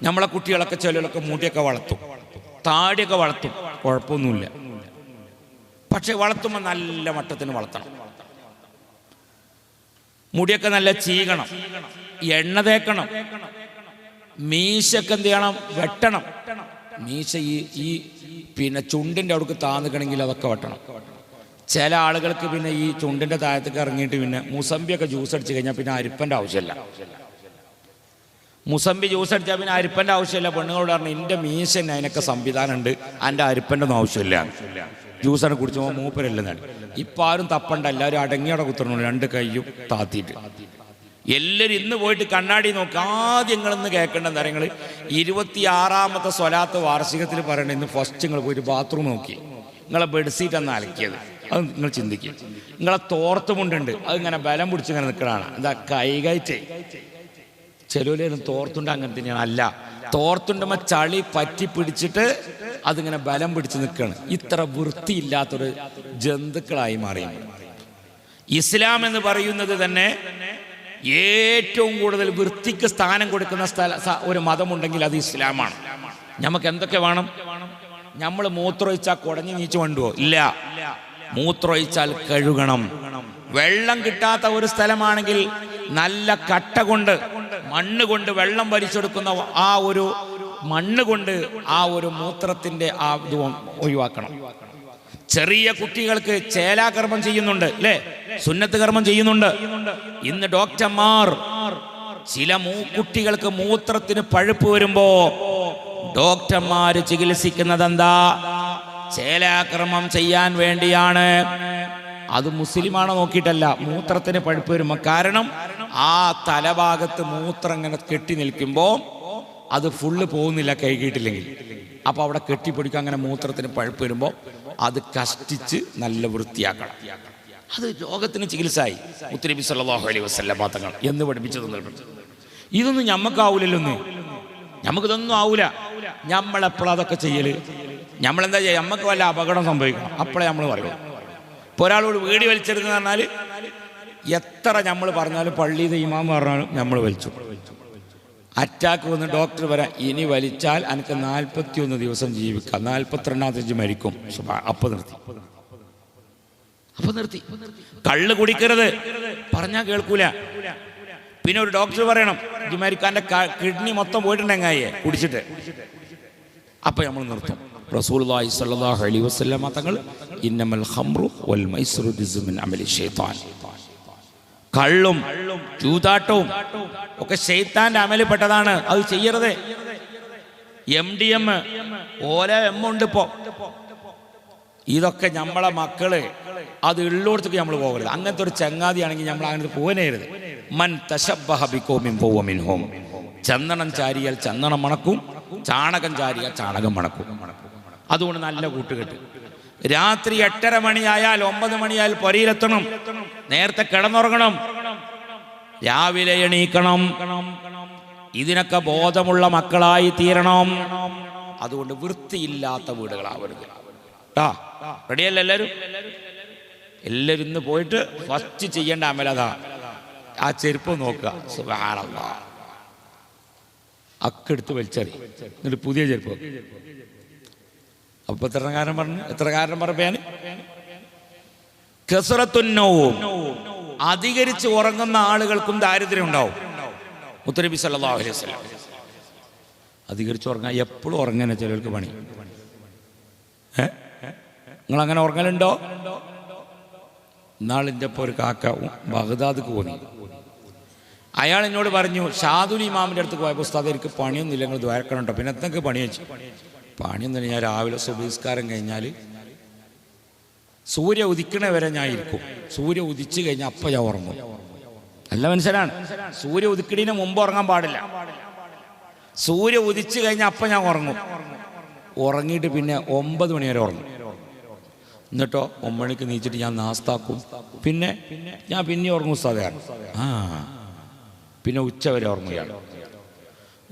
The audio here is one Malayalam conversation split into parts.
നമ്മളെ കുട്ടികളൊക്കെ ചിലരൊക്കെ മുടിയൊക്കെ വളർത്തും. താടിയൊക്കെ വളർത്തും. കുഴപ്പമൊന്നുമില്ല. പക്ഷെ വളർത്തുമ്പോൾ നല്ല മട്ടത്തിന് വളർത്തണം. മുടിയൊക്കെ നല്ല ചീകണം. എണ്ണ തേക്കണം. മീശൊക്കെ എന്ത് ചെയ്യണം? വെട്ടണം. മീശ ഈ ഈ പിന്നെ ചുണ്ടിന്റെ അവിടേക്ക് താന്നിക്കണമെങ്കിൽ അതൊക്കെ വെട്ടണം. ചില ആളുകൾക്ക് പിന്നെ ഈ ചുണ്ടിന്റെ താഴത്തേക്ക് ഇറങ്ങിയിട്ട് പിന്നെ മുസമ്പിയൊക്കെ ജ്യൂസ് അടിച്ച് കഴിഞ്ഞാൽ പിന്നെ അരിപ്പന്റെ ആവശ്യമില്ല. മുസമ്പി ജ്യൂസ് അടിച്ചാൽ പിന്നെ അരിപ്പന്റെ ആവശ്യമില്ല. പെണ്ണുങ്ങളോട് പറഞ്ഞു എന്റെ മീശന് അതിനൊക്കെ സംവിധാനം ഉണ്ട് എന്റെ അരിപ്പന്റെ ഒന്നും ആവശ്യമില്ല. ജ്യൂസാണ് കുടിച്ചപ്പോൾ മൂപ്പരല്ലെന്നാണ് ഇപ്പം ആരും തപ്പണ്ട. എല്ലാവരും അടങ്ങിയോടെ കുത്തണു രണ്ട് കൈയും താത്തിയിട്ട്. എല്ലാവരും ഇന്ന് പോയിട്ട് കണ്ണാടി നോക്ക്. ആദ്യം നിങ്ങളിന്ന് കേൾക്കേണ്ട കാര്യങ്ങൾ ഇരുപത്തിയാറാമത്തെ സ്വലാത്ത് വാർഷികത്തിൽ പറയണ. ഇന്ന് ഫസ്റ്റ് നിങ്ങൾ പോയിട്ട് ബാത്റൂം നോക്കി. നിങ്ങളെ ബെഡ്ഷീറ്റ് അന്ന് അലക്കിയത്. അത് നിങ്ങൾ ചിന്തിക്കുക നിങ്ങളെ തോർത്തുമുണ്ടുണ്ട്. അത് ഇങ്ങനെ ബലം പിടിച്ച് ഇങ്ങനെ നിൽക്കണതാണ് എന്താ കൈകായിട്ട് ചെലവിലും തോർത്തുണ്ട് അങ്ങനെ തന്നെയാണ്. അല്ല തോർത്തുണ്ടുമ്പോ ചളി പറ്റി പിടിച്ചിട്ട് അതിങ്ങനെ ബലം പിടിച്ച് നിൽക്കുകയാണ് ഇത്ര വൃത്തിയില്ലാത്തൊരു ജന്തുക്കളായി മാറി. ഇസ്ലാം എന്ന് പറയുന്നത് തന്നെ ഏറ്റവും കൂടുതൽ വൃത്തിക്ക് സ്ഥാനം കൊടുക്കുന്ന സ്ഥല ഒരു മതമുണ്ടെങ്കിൽ അത് ഇസ്ലാമാണ്. നമുക്ക് എന്തൊക്കെ വേണം? നമ്മൾ മൂത്രമൊഴിച്ചാൽ കുടഞ്ഞു നീച്ചു കൊണ്ടുപോ ഇല്ല. മൂത്രമൊഴിച്ചാൽ കഴുകണം. വെള്ളം കിട്ടാത്ത ഒരു സ്ഥലമാണെങ്കിൽ നല്ല കട്ട കൊണ്ട് മണ്ണ് കൊണ്ട് വെള്ളം വലിച്ചെടുക്കുന്ന ആ ഒരു മണ്ണ് കൊണ്ട് ആ ഒരു മൂത്രത്തിന്റെ ആ ഇത് ഒഴിവാക്കണം. ചെറിയ കുട്ടികൾക്ക് ചേലാകർമ്മം ചെയ്യുന്നുണ്ട് അല്ലേ സുന്നത്ത് കർമ്മം ചെയ്യുന്നുണ്ട്. ഇന്ന് ഡോക്ടർമാർ ചില മൂ കുട്ടികൾക്ക് മൂത്രത്തിന് പഴുപ്പ് വരുമ്പോ ഡോക്ടർമാര് ചികിത്സിക്കുന്നത് എന്താ ചേലാക്രമം ചെയ്യാൻ വേണ്ടിയാണ്. അത് മുസ്ലിമാണോ നോക്കിയിട്ടല്ല മൂത്രത്തിന് പഴുപ്പ് വരുമ്പോൾ കാരണം ആ തലഭാഗത്ത് മൂത്രം ഇങ്ങനെ കെട്ടി നിൽക്കുമ്പോൾ അത് ഫുള്ള് പോകുന്നില്ല കൈകിട്ടില്ലെങ്കിൽ അപ്പോൾ അവിടെ കെട്ടിപ്പിടിക്കുക അങ്ങനെ മൂത്രത്തിന് പഴുപ്പ് വരുമ്പോൾ അത് കഷ്ടിച്ച് നല്ല വൃത്തിയാക്കണം. അത് രോഗത്തിന് ചികിത്സയായി മുത്തലിബി സല്ലല്ലാഹു അലൈ വസല്ലം തങ്ങൾ എന്ന് പഠിപ്പിച്ചത് തന്നിട്ടുണ്ട് ഇതൊന്നും ഞമ്മക്കാവൂലല്ലോ ഒന്ന് നമുക്കിതൊന്നും ആവൂല. ഞമ്മളെപ്പോഴും അതൊക്കെ ചെയ്യൽ. നമ്മളെന്താ ചെയ്യുക നമുക്ക് വല്ല അപകടം സംഭവിക്കണം. അപ്പോഴേ നമ്മൾ പറയുള്ളൂ. ഇപ്പോൾ ഒരാളോട് വീടി വലിച്ചെടുക്കുന്ന പറഞ്ഞാൽ എത്ര നമ്മൾ പറഞ്ഞാലും പള്ളിയിലെ ഇമാം പറഞ്ഞാലും നമ്മൾ വലിച്ചു. അറ്റാക്ക് വന്ന് ഡോക്ടർ വരാം ഇനി വലിച്ചാൽ എനിക്ക് നാൽപ്പത്തി ഒന്ന് ദിവസം ജീവിക്കാം. നാൽപ്പത്തിരണ്ടാം തീയതി മരിക്കും. അപ്പൊ നിർത്തി. അപ്പൊ നിർത്തി. കള്ള് കുടിക്കരുത്. പറഞ്ഞാൽ കേൾക്കൂല. പിന്നെ ഒരു ഡോക്ടർ പറയണം ജിമാരിക്കാന്റെ കിഡ്നി മൊത്തം പോയിട്ടുണ്ടെങ്ങായേ കുടിച്ചിട്ട്. അപ്പൊ നമ്മൾ നിർത്തും. സ്വല്ലല്ലാഹു അലൈഹി വസല്ലമ തങ്ങൾ ഇന്നമൽ ഹംറു വൽ മിൻ അമലി ശൈത്താൻ. കള്ളും ചൂതാട്ടവും ഒക്കെ ശൈത്താന്റെ അമലിൽപ്പെട്ടതാണ് അത് ചെയ്യരുത്. എം ഡി എം ഓരോ എം ഉണ്ട് ഇപ്പോ. ഇതൊക്കെ നമ്മളെ മക്കൾ അത് ഉള്ളിടത്തേക്ക് നമ്മൾ പോകരുത്. അങ്ങനത്തെ ഒരു ചങ്ങാതിയാണെങ്കിൽ നമ്മൾ അങ്ങനെ പോകനേരുത് മൻ തശബിക്കോമിൻ പോവമിൻ ഹോം ചന്ദനം ചാരിയാൽ ചന്ദനം മണക്കും. ചാണകം ചാരിയാൽ ചാണകം മണക്കും. അതുകൊണ്ട് നല്ല കൂട്ടുകെട്ട്. രാത്രി എട്ടര മണിയായാൽ ഒമ്പത് മണിയായാൽ പൊരയിലെത്തണം. നേരത്തെ കിടന്നുറങ്ങണം. രാവിലെ എണീക്കണം. ഇതിനൊക്കെ ബോധമുള്ള മക്കളായി തീരണം. അതുകൊണ്ട് വൃത്തിയില്ലാത്ത വീടുകളാവരുത്. ട്ടാ റെഡിയല്ല എല്ലാവരും എല്ലാവരും ഇന്ന് പോയിട്ട് ഫസ്റ്റ് ചെയ്യേണ്ട അമലതാ. ആ ചെരുപ്പ് നോക്കുക. അക്കെടുത്ത് വലിച്ചെറി എന്നിട്ട് പുതിയ ചെരുപ്പ്. അപ്പൊ എത്ര കാരണം പറഞ്ഞു? എത്ര കാരണം പറഞ്ഞാൽ കസറത്തുന്നവും അധികരിച്ച് ഉറങ്ങുന്ന ആളുകൾക്കും ദാരിദ്ര്യം ഉണ്ടാവും. മുത്തനബി സല്ലല്ലാഹു അലൈഹി അധികരിച്ച് ഉറങ്ങാൻ എപ്പോഴും ഉറങ്ങനെ ചിലർക്ക് പണി. നിങ്ങൾ അങ്ങനെ ഉറങ്ങലുണ്ടോ? ഇന്നാളിന്റെ ഇപ്പോൾ ഒരു കാക്ക ബഗ്ദാദ് പോന്നി. അയാൾ എന്നോട് പറഞ്ഞു ഷാദുൽ ഇമാമിന്റെ അടുത്ത് പോയ ഉസ്താദ് എനിക്ക് പണിയൊന്നുമില്ല നിങ്ങൾ ദ്വാരക്കണം കേട്ടോ പിന്നെ എന്തൊക്കെ പണി വെച്ചു പണിയൊന്നും ഞാൻ രാവിലെ സുബിസ്കാരം കഴിഞ്ഞാൽ സൂര്യ ഉദിക്കണ വരെ ഞാൻ ഇരിക്കും. സൂര്യ ഉദിച്ചു കഴിഞ്ഞാൽ അപ്പം ഞാൻ ഉറങ്ങും. നല്ല മനുഷ്യനാണ്. സൂര്യ ഉദിക്കണീന് മുമ്പ് ഉറങ്ങാൻ പാടില്ല. സൂര്യ ഉദിച്ചു കഴിഞ്ഞാൽ അപ്പം ഞാൻ ഉറങ്ങും. ഉറങ്ങിയിട്ട് പിന്നെ ഒമ്പത് മണി വരെ ഉറങ്ങും. എന്നിട്ടോ ഒമ്പണിക്ക് നീച്ചിട്ട് ഞാൻ നാസ്താക്കും. പിന്നെ ഞാൻ പിന്നെ ഉറങ്ങും ഉസ്താദാണ് ആ. പിന്നെ ഉച്ച വരെ ഉറങ്ങുകയാണ്.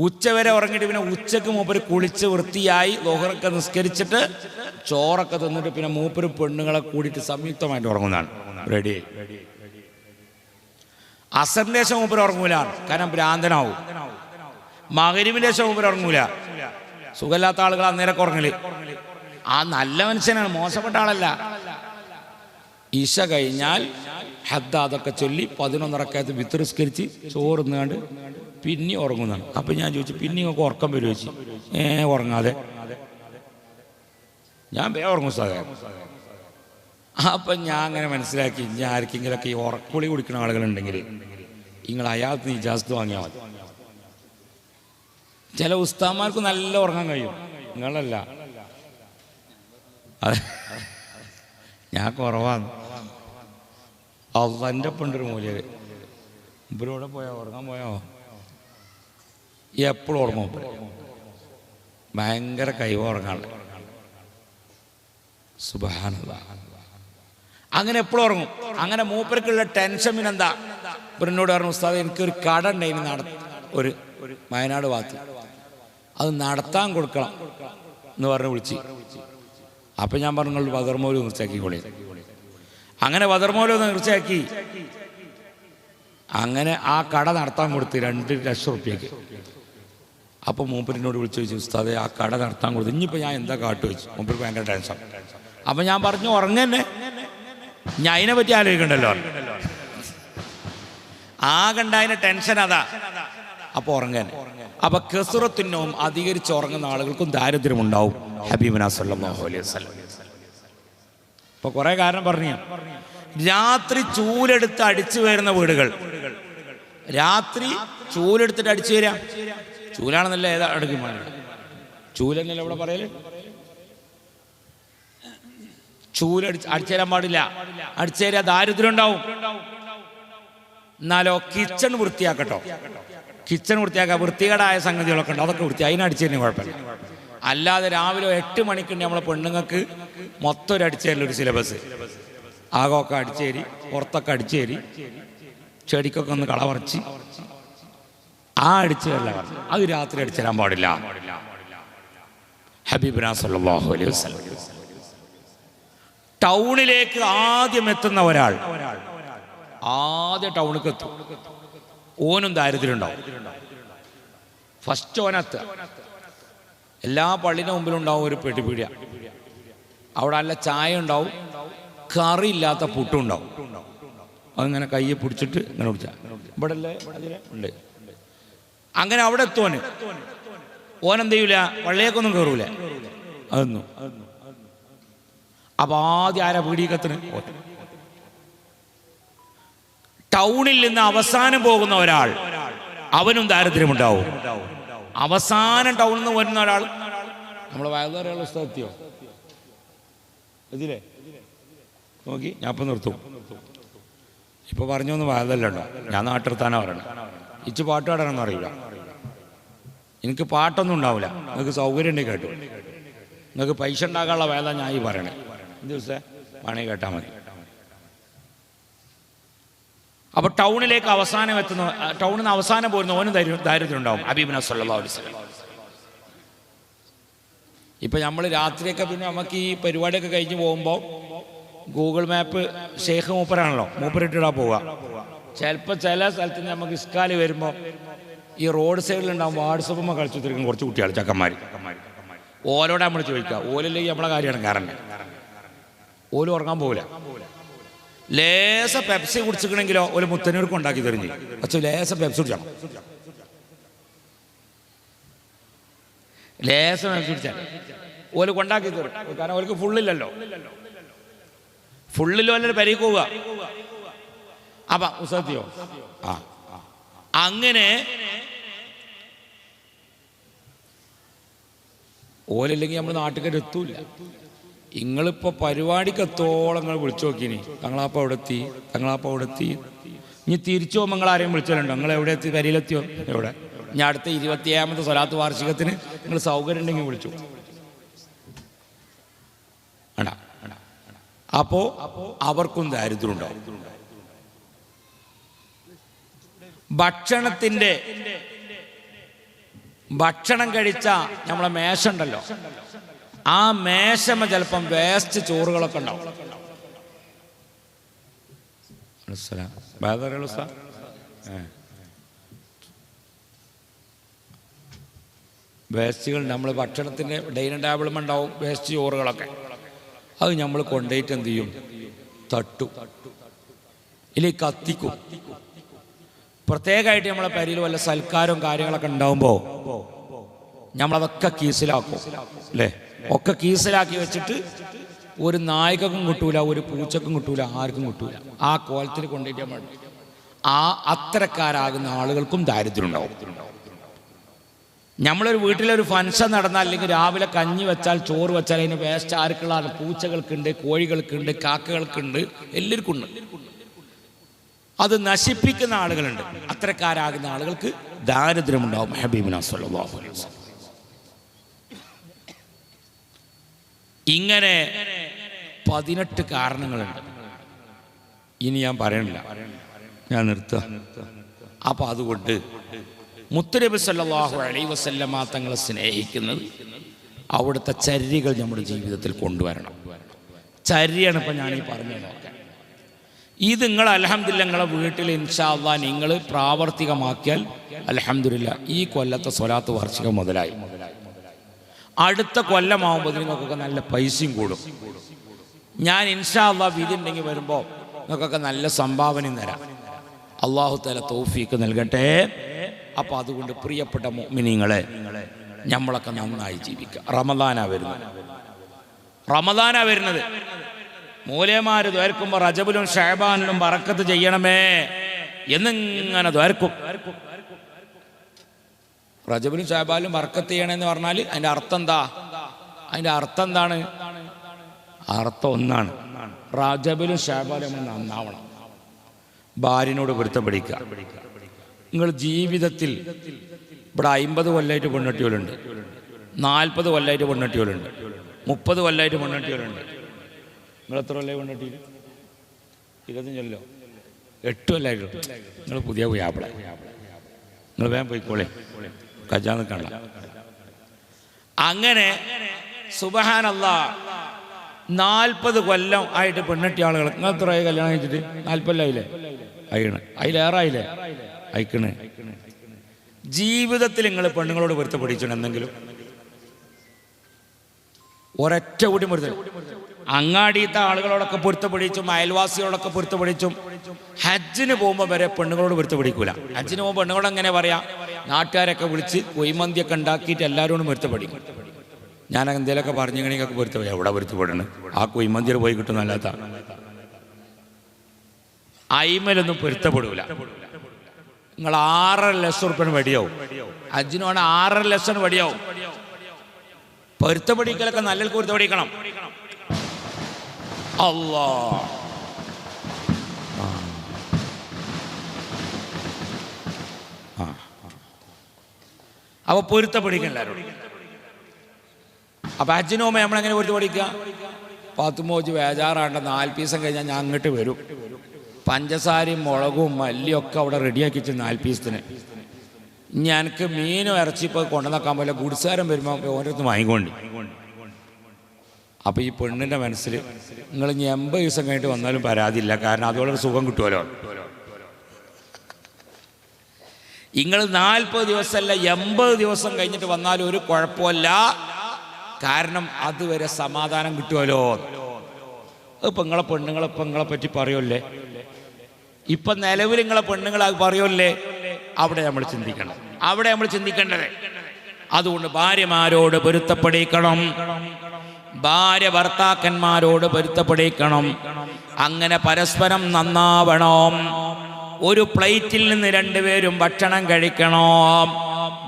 ഉച്ച വരെ ഉറങ്ങിയിട്ട് പിന്നെ ഉച്ചയ്ക്ക് മൂപ്പര് കുളിച്ച് വൃത്തിയായി ലോഹറൊക്കെ നിസ്കരിച്ചിട്ട് ചോറൊക്കെ തിന്നിട്ട് പിന്നെ മൂപ്പര് പെണ്ണുങ്ങളെ കൂടിയിട്ട് സംയുക്തമായിട്ട് ഉറങ്ങുന്നതാണ്. റെഡി അസറിന്റെ ശേഷം മൂപ്പര് ഉറങ്ങൂല. കാരണം ഭ്രാന്തനാവും. മകരിവിന്റെ ശേഷം മൂപ്പര് ഉറങ്ങൂല. സുഖമില്ലാത്ത ആളുകൾ അന്നേരം ഉറങ്ങൽ. ആ നല്ല മനുഷ്യനാണ്. മോശപ്പെട്ട ആളല്ല. ഇശ കഴിഞ്ഞാൽ ഹദ്ദ അതൊക്കെ ചൊല്ലി വിത്രസ്കരിച്ച് വിത്തറിസ്കരിച്ച് നീണ്ട് പിന്നെ ഉറങ്ങുന്നതാണ്. അപ്പം ഞാൻ ചോദിച്ചു പിന്നെ നിങ്ങൾക്ക് ഉറക്കം വരുമോ ചോദിച്ചു. ഏ ഉറങ്ങാതെ. ഞാൻ വേ ഉറങ്ങും സാധാരണ അപ്പം ഞാൻ അങ്ങനെ മനസ്സിലാക്കി ഞാൻ ആർക്കെങ്കിലൊക്കെ ഈ ഉറക്കുളി കുടിക്കുന്ന ആളുകളുണ്ടെങ്കിൽ നിങ്ങൾ അയാൾക്ക് ഇജാസത്ത് ജാസ്തി വാങ്ങിയാൽ മതി. ചില ഉസ്താമാർക്ക് നല്ല ഉറങ്ങാൻ കഴിയും. നിങ്ങളല്ല. അതെ. ഞാൻ കുറവാണ്. അവന്റെ പണ്ടൊരു മൂല്യര് ഇവരോടെ പോയാ? ഉറങ്ങാൻ പോയോ? എപ്പോഴും ഓർമ്മ. ഭയങ്കര കൈവ ഉറങ്ങാണ് സുബാനല്ല അങ്ങനെ എപ്പോഴും ഉറങ്ങും. അങ്ങനെ മൂപ്പർക്കുള്ള ടെൻഷൻ പിന്നെന്താ ഇവരെന്നോട് പറഞ്ഞു ഉസ്താദ് എനിക്കൊരു കട ഉണ്ടായിരുന്നു നട ഒരു വയനാട് ഭാഗത്ത്. അത് നടത്താൻ കൊടുക്കണം എന്ന് പറഞ്ഞ് വിളിച്ച്. അപ്പം ഞാൻ പറഞ്ഞു പകർമൂര് നിർച്ചയാക്കിക്കോളി അങ്ങനെ വതർമോൽ തീർച്ചയാക്കി അങ്ങനെ ആ കട നടത്താൻ കൊടുത്ത് രണ്ട് ലക്ഷം റുപ്യക്ക്. അപ്പോൾ മൂപ്പരിനോട് വിളിച്ചു ചോദിച്ചു ഉസ്താദെ ആ കട നടത്താൻ കൊടുത്തു ഇനിയിപ്പോൾ ഞാൻ എന്താ കാട്ടു? വെച്ചു മൂപ്പര് ഭയങ്കര ടെൻഷൻ. അപ്പം ഞാൻ പറഞ്ഞു ഉറങ്ങന്നെ ഞാൻ അതിനെ പറ്റി ആലോചിക്കണ്ടല്ലോ ആകണ്ടതിന് ടെൻഷൻ അതാ. അപ്പോൾ ഉറങ്ങാൻ അപ്പൊ കെസുറത്തിനും അധികരിച്ച് ഉറങ്ങുന്ന ആളുകൾക്കും ദാരിദ്ര്യം ഉണ്ടാവും ഹബീബന സല്ലല്ലാഹു അലൈഹി വസല്ലം. ഇപ്പൊ കുറെ കാരണം പറഞ്ഞു രാത്രി ചൂലെടുത്ത് അടിച്ചു വരുന്ന വീടുകൾ. രാത്രി ചൂലെടുത്തിട്ട് അടിച്ചു വരാം. ചൂലാണെന്നല്ല ഏതാ അടുക്കും ചൂലെന്നല്ല ഇവിടെ പറയൽ? ചൂലടിച്ച് അടിച്ചു തരാൻ പാടില്ല. അടിച്ചു തരാ ദാരിദ്ര്യം ഉണ്ടാവും. എന്നാലോ കിച്ചൺ വൃത്തിയാക്കട്ടോ. കിച്ചൺ വൃത്തിയാക്കുക വൃത്തികേടായ സംഗതികളൊക്കെ ഉണ്ട്. അതൊക്കെ വൃത്തി അതിനടിച്ചു തന്നെ കുഴപ്പമില്ല. അല്ലാതെ രാവിലെ എട്ട് മണിക്കുണ്ട് നമ്മളെ പെണ്ണുങ്ങൾക്ക്. മൊത്തം ഒരു അടിച്ചേരൽ ഒരു സിലബസ് ആകമൊക്കെ അടിച്ചേരി പുറത്തൊക്കെ അടിച്ചേരി. ചെടിക്കൊക്കെ ഒന്ന് കളവറച്ച്. ആ അടിച്ചേരല അത് രാത്രി അടിച്ചേരാൻ പാടില്ല. ഹബീബ് അലൈഹി ടൗണിലേക്ക് ആദ്യം എത്തുന്ന ഒരാൾ ആദ്യ ടൗണിലേക്ക് എത്തും. ഓനും ദാരിദ്ര്യം ഉണ്ടാവും ഫസ്റ്റ് ഓനത്ത് എല്ലാ പള്ളിന്റെ മുമ്പിലും ഉണ്ടാവും ഒരു പെട്ടിപ്പീടിയ അവിടെ നല്ല ചായ ഉണ്ടാവും കറി ഇല്ലാത്ത പുട്ടും ഉണ്ടാവും. അതിങ്ങനെ കയ്യെ പിടിച്ചിട്ട് ഇങ്ങനെ പിടിച്ച ഇവിടെ ഉണ്ട്. അങ്ങനെ അവിടെ എത്തുവന് ഓനെന്ത് ചെയ്യൂല? പള്ളിയേക്കൊന്നും കയറൂല അതൊന്നും അപ്പൊ ആദ്യം ആരാ പീടികത്തിന് ടൗണിൽ നിന്ന് അവസാനം പോകുന്ന ഒരാൾ. അവനും ദാരിദ്ര്യമുണ്ടാവും. അവസാനം ടൗണിൽ നിന്ന് വരുന്ന ഒരാൾ. നമ്മളെ വയലുകാരെയുള്ള സ്ഥലത്തിയോ ഇതിലേ നോക്കി ഞാൻ ഇപ്പം നിർത്തും. ഇപ്പൊ പറഞ്ഞൊന്നും വയലല്ലോ ഞാൻ നാട്ടിർത്താനാ പറയണം. ഇച്ച് പാട്ട് പാടാനൊന്നും അറിയില്ല. എനിക്ക് പാട്ടൊന്നും ഉണ്ടാവില്ല. നിങ്ങൾക്ക് സൗകര്യം ഉണ്ടെങ്കിൽ കേട്ടു. നിങ്ങൾക്ക് പൈസ ഉണ്ടാക്കാനുള്ള വേല ഞാൻ ഈ പറയണേ. ദിവസേ? പണി കേട്ടാൽ മതി. അപ്പൊ ടൗണിലേക്ക് അവസാനം എത്തുന്ന ടൗണിൽ നിന്ന് അവസാനം പോരുന്ന ഓനും ദാരി- ദാരിദ്ര്യം ഉണ്ടാവും. അബീബിന വസല്ലം. ഇപ്പൊ നമ്മൾ രാത്രിയൊക്കെ പിന്നെ നമുക്ക് ഈ പരിപാടിയൊക്കെ കഴിഞ്ഞ് പോകുമ്പോൾ ഗൂഗിൾ മാപ്പ് ഷെയ്ഖ് മൂപ്പരാണല്ലോ. മൂപ്പരിട്ടിടാ പോവുക. ചിലപ്പോൾ ചില സ്ഥലത്ത് നിന്ന് നമുക്ക് ഇസ്കാലി വരുമ്പോൾ ഈ റോഡ് സൈഡിലുണ്ടാവും വാട്സപ്പുമ്പോൾ കളിച്ചു തിരിക്കും കുറച്ച് കുട്ടികൾ ചക്കന്മാർ ഓലോടെ നമ്മൾ ചോദിക്കുക. ഓലല്ലേ നമ്മളെ കാര്യമാണ് കാരണം. ഓൽ ഉറങ്ങാൻ പോകില്ല ലേസ പെപ്സി കുടിച്ചിക്കണമെങ്കിലോ ഒരു മുത്തനൂർക്ക് ഉണ്ടാക്കി തരും അച്ഛൻ ലേസ പെപ്സി കുടിച്ചാൽ ലേസ പെപ്സി കുടിച്ചാൽ ഓൽ കൊണ്ടാക്കി തരും. കാരണം ഓർക്ക് ഫുള്ളില്ലല്ലോ. ഫുള്ളിലോ അല്ലെ പരിക്ക് പോവുക അപ്പൊ സത്യോ ആ അങ്ങനെ ഓലില്ലെങ്കിൽ നമ്മൾ നാട്ടുകാർ എത്തൂല നിങ്ങളിപ്പോ പരിപാടിക്ക് എത്തോളം നിങ്ങൾ വിളിച്ചു നോക്കിനി? തങ്ങളാപ്പ അവിടെ എത്തി തങ്ങളാപ്പ അവിടെ എത്തി ഇനി തിരിച്ചു പോകുമ്പോൾ നിങ്ങൾ ആരെയും വിളിച്ചാലുണ്ടോ? നിങ്ങൾ എവിടെ എത്തി? കരിയിലെത്തിയോ എവിടെ? ഞാൻ അടുത്ത ഇരുപത്തിയേഴാമത്തെ സ്വലാത്ത് വാർഷികത്തിന് നിങ്ങൾ സൗകര്യം ഉണ്ടെങ്കിൽ വിളിച്ചു. അപ്പോ അവർക്കും ദാരിദ്ര്യം ഭക്ഷണത്തിന്റെ ഭക്ഷണം കഴിച്ച നമ്മളെ മേശ ഉണ്ടല്ലോ. ആ മേശമ ചിലപ്പം വേസ്റ്റ് ചോറുകളൊക്കെ ഉണ്ടാവും. വേസ്റ്റുകൾ നമ്മൾ ഭക്ഷണത്തിന്റെ ഡൈനിങ് ടേബിളും ഉണ്ടാവും വേസ്റ്റ് ചോറുകളൊക്കെ. അത് നമ്മൾ കൊണ്ടുപോയിട്ട് എന്ത് ചെയ്യും? തട്ടു. ഇല്ലേ കത്തിക്കും. പ്രത്യേകമായിട്ട് നമ്മളെ പരിയിൽ വല്ല സൽക്കാരവും കാര്യങ്ങളൊക്കെ ഉണ്ടാവുമ്പോൾ നമ്മളതൊക്കെ കീസിലാക്കും. അല്ലേ? ഒക്കെ കീസലാക്കി വെച്ചിട്ട് ഒരു നായ്ക്കും കിട്ടൂല ഒരു പൂച്ചക്കും കിട്ടൂല ആർക്കും കിട്ടൂല. ആ കോലത്തിൽ കൊണ്ടിട്ട് നമ്മൾ ആ അത്തരക്കാരാകുന്ന ആളുകൾക്കും ദാരിദ്ര്യം ഉണ്ടാവും. നമ്മളൊരു വീട്ടിലൊരു ഫംഗ്ഷൻ നടന്നാൽ അല്ലെങ്കിൽ രാവിലെ കഞ്ഞി വെച്ചാൽ ചോറ് വെച്ചാൽ അതിന് വേസ്റ്റ് ആർക്കുള്ളതാണ് പൂച്ചകൾക്കുണ്ട് കോഴികൾക്കുണ്ട് കാക്കകൾക്കുണ്ട് എല്ലാവർക്കും ഉണ്ട്. അത് നശിപ്പിക്കുന്ന ആളുകളുണ്ട്. അത്തരക്കാരാകുന്ന ആളുകൾക്ക് ദാരിദ്ര്യമുണ്ടാവും. ഹബീബിന സല്ലല്ലാഹു അലൈഹി വസല്ലം. ഇങ്ങനെ പതിനെട്ട് കാരണങ്ങളുണ്ട്. ഇനി ഞാൻ പറയണില്ല. ഞാൻ നിർത്തുക. അപ്പൊ അതുകൊണ്ട് മുത്തുനബി സല്ലാഹു അലൈ വസല്ലമ തങ്ങളെ സ്നേഹിക്കുന്നത് അവിടുത്തെ ചര്യകൾ നമ്മുടെ ജീവിതത്തിൽ കൊണ്ടുവരണം. ചര്യയാണ് ഇപ്പം ഞാൻ ഈ പറഞ്ഞു നോക്കാം ഇത് നിങ്ങൾ അലഹമില്ല നിങ്ങളെ വീട്ടിൽ ഇൻഷാല്ല നിങ്ങൾ പ്രാവർത്തികമാക്കിയാൽ അലഹമില്ല ഈ കൊല്ലത്തെ സ്വലാത്ത് വാർഷികം മുതലായി. അടുത്ത കൊല്ലമാകുമ്പോൾ നിങ്ങൾക്കൊക്കെ നല്ല പൈസയും കൂടും. ഞാൻ ഇൻഷാല്ല വിധി ഉണ്ടെങ്കിൽ വരുമ്പോൾ നിങ്ങൾക്കൊക്കെ നല്ല സംഭാവനയും തരാം. അള്ളാഹു തല തോഫീക്ക് നൽകട്ടെ. അപ്പോൾ അതുകൊണ്ട് പ്രിയപ്പെട്ട മിനിങ്ങളെ നമ്മളൊക്കെ നന്നായി ജീവിക്കുക റമദാനാ വരുന്നത്. റമദാനാ വരുന്നത്. മൂലയമാര് ദ്വാരക്കുമ്പോൾ റജബിലും ഷഹബാനിലും വറക്കത്ത് ചെയ്യണമേ. എന്നിങ്ങനെ ദ്വാരക്കും. റജബിലും ഷഹബാനിലും വർക്കത്ത് ചെയ്യണമെന്ന് പറഞ്ഞാൽ അതിന്റെ അർത്ഥം എന്താ അതിന്റെ അർത്ഥം എന്താണ് അർത്ഥം ഒന്നാണ്. റജബിലും നമ്മൾ നന്നാവണം. ഭാര്യനോട് പൊരുത്തം പിടിക്കുക നിങ്ങൾ ജീവിതത്തിൽ ഇവിടെ അമ്പത് കൊല്ലമായിട്ട് പെണ്ണെട്ടിയോലുണ്ട് നാൽപ്പത് കൊല്ലമായിട്ട് പെണ്ണെട്ടിയോലുണ്ട് മുപ്പത് കൊല്ലമായിട്ട് പെണ്ണെട്ടിയോലുണ്ട് നിങ്ങൾ എത്ര കൊല്ലമായി പെണ്ണെട്ടി ഇരുപത്തഞ്ചല്ലോ എട്ട് കൊല്ലമായിട്ടുള്ളൂ നിങ്ങൾ പുതിയ വ്യാപള നിങ്ങൾ വേഗം പോയിക്കോളെ. കജാ കണ്ട അങ്ങനെ സുബഹാനല്ല നാൽപ്പത് കൊല്ലം ആയിട്ട് പെണ്ണെട്ടിയ ആളുകൾ നിങ്ങൾ എത്ര ആയി കല്യാണം കഴിച്ചിട്ട് നാൽപ്പല്ലായില്ലേ അയണ് അതിലേറായില്ലേ? അയക്കണ് ജീവിതത്തിൽ നിങ്ങൾ പെണ്ണുങ്ങളോട് പൊരുത്തപ്പെടിച്ചിട്ടുണ്ട് എന്തെങ്കിലും? ഒരൊറ്റ കൂടി പൊരുത്തു അങ്ങാടിയത്തെ ആളുകളോടൊക്കെ പൊരുത്തപ്പെടിച്ചും അയൽവാസികളോടൊക്കെ പൊരുത്തപ്പെടിച്ചും ഹജ്ജിന് പോകുമ്പോൾ വരെ പെണ്ണുങ്ങളോട് പൊരുത്തപ്പെടിക്കൂല. ഹജ്ജിന് പോകുമ്പോൾ പെണ്ണുങ്ങളോട് എങ്ങനെ പറയാ? നാട്ടുകാരൊക്കെ വിളിച്ച് കൊയ്മന്തിയൊക്കെ ഉണ്ടാക്കിയിട്ട് എല്ലാവരോടും പൊരുത്തപ്പെടിക്കും ഞാൻ എന്തെങ്കിലുമൊക്കെ പറഞ്ഞെങ്കിൽ പൊരുത്തപ്പെടും എവിടെ പൊരുത്തപ്പെടണം ആ കൊയ്മന്തിയിൽ പോയി കിട്ടുന്നല്ലാത്ത അയിമലൊന്നും പൊരുത്തപ്പെടൂല. നിങ്ങൾ ആറര ലക്ഷം ഉറുപ്പിന് വടിയാവും അജിന് വേണം ആറര ലക്ഷം വടിയാവും പൊരുത്തപ്പെടിക്കലൊക്കെ നല്ല പൊരുത്തപ്പെടിക്കണം. അപ്പൊ പൊരുത്തപ്പെടിക്കണം എല്ലാവരോടും അച്ഛനും അമ്മ നമ്മളെങ്ങനെ പൊരുത്തപ്പെടിക്കുക പത്തുമോജ് വേജാറാണ്ട് നാല് പീസം കഴിഞ്ഞാൽ ഞാൻ അങ്ങോട്ട് വരും. പഞ്ചസാരയും മുളകും മല്ലിയും ഒക്കെ അവിടെ റെഡിയാക്കി വെച്ചു നാല് പീസത്തിന്. ഇനി എനിക്ക് മീനും ഇറച്ചിപ്പോൾ കൊണ്ടുവന്നേക്കാൻ പോലെ ഗുഡ്സാരം വരുമ്പോൾ ഓരോരുത്തർ വാങ്ങിക്കൊണ്ട്. അപ്പോൾ ഈ പെണ്ണിന്റെ മനസ്സിൽ നിങ്ങൾ ഇനി എൺപത് ദിവസം കഴിഞ്ഞിട്ട് വന്നാലും പരാതിയില്ല. കാരണം അതുപോലൊരു സുഖം കിട്ടുമല്ലോ നിങ്ങൾ നാൽപ്പത് ദിവസമല്ല എൺപത് ദിവസം കഴിഞ്ഞിട്ട് വന്നാലും ഒരു കുഴപ്പമില്ല. കാരണം അതുവരെ സമാധാനം കിട്ടുമല്ലോ. ഇപ്പം നിങ്ങളെ പെണ്ണുങ്ങളെ ഇപ്പം നിങ്ങളെ പറ്റി പറയുമല്ലേ ഇപ്പൊ നിലവിൽ നിങ്ങളെ പെണ്ണുങ്ങളെ അത് അവിടെ നമ്മൾ ചിന്തിക്കണം. അവിടെ നമ്മൾ ചിന്തിക്കേണ്ടത് അതുകൊണ്ട് ഭാര്യമാരോട് പൊരുത്തപ്പെടിക്കണം. ഭാര്യ ഭർത്താക്കന്മാരോട് പൊരുത്തപ്പെടിക്കണം. അങ്ങനെ പരസ്പരം നന്നാവണം. ഒരു പ്ലേറ്റിൽ നിന്ന് രണ്ടുപേരും ഭക്ഷണം കഴിക്കണോ.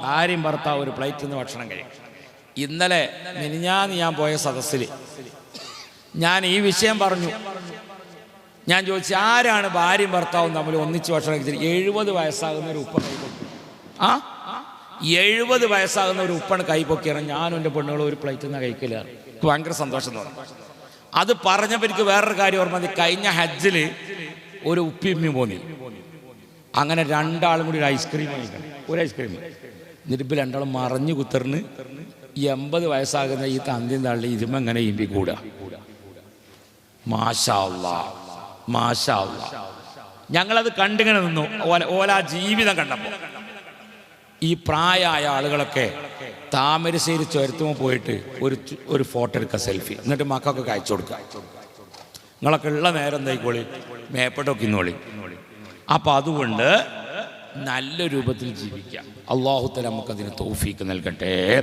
ഭാര്യയും ഭർത്താവ് ഒരു പ്ലേറ്റിൽ നിന്ന് ഭക്ഷണം കഴിക്കണം. ഇന്നലെ മിനിഞ്ഞാന്ന് ഞാൻ പോയ സദസ്സിൽ ഞാൻ ഈ വിഷയം പറഞ്ഞു. ഞാൻ ചോദിച്ചു ആരാണ് ഭാര്യയും ഭർത്താവും തമ്മിൽ ഒന്നിച്ച് ഭക്ഷണം കഴിച്ചത് എഴുപത് വയസ്സാകുന്ന ഒരു ഉപ്പ ആ? എഴുപത് വയസ്സാകുന്ന ഒരു ഉപ്പാണ് കൈപ്പൊക്കിയാണ് ഞാനും എന്റെ പെണ്ണുകളും ഒരു പ്ലേറ്റിൽ നിന്ന് കഴിക്കില്ല. എനിക്ക് ഭയങ്കര സന്തോഷം തോന്നി. അത് പറഞ്ഞപ്പോൾ എനിക്ക് വേറൊരു കാര്യം ഓർമ്മ കഴിഞ്ഞ ഹജ്ജിൽ ഒരു ഉപ്പിമ്മി പോന്നി അങ്ങനെ രണ്ടാളും കൂടി ഒരു ഐസ്ക്രീം വാങ്ങിക്കണം. ഒരു ഐസ്ക്രീം എന്നിട്ട് രണ്ടാളും മറഞ്ഞു കുത്തറിന് എൺപത് വയസ്സാകുന്ന ഈ തന്തിയും തള്ളി ഇരുമ അങ്ങനെ ഇമ്പി കൂടുക. ഞങ്ങളത് കണ്ടിങ്ങനെ നിന്നു. ഓല ഓല ജീവിതം കണ്ടപ്പോൾ ഈ പ്രായമായ ആളുകളൊക്കെ താമരശ്ശേരി ചുരത്തുമ്പോൾ പോയിട്ട് ഒരു ഒരു ഫോട്ടോ എടുക്കുക സെൽഫി. എന്നിട്ട് മക്കൾക്കൊക്കെ അയച്ചു കൊടുക്കുക നിങ്ങളൊക്കെ ഉള്ള നേരം എന്തായിക്കോളി? മേപ്പെട്ടൊക്കെ ഇന്നോളി. അപ്പം അതുകൊണ്ട് നല്ല രൂപത്തിൽ ജീവിക്കാം. അള്ളാഹുത്തല നമുക്കതിന് തോഫീക്ക് നൽകട്ടെ.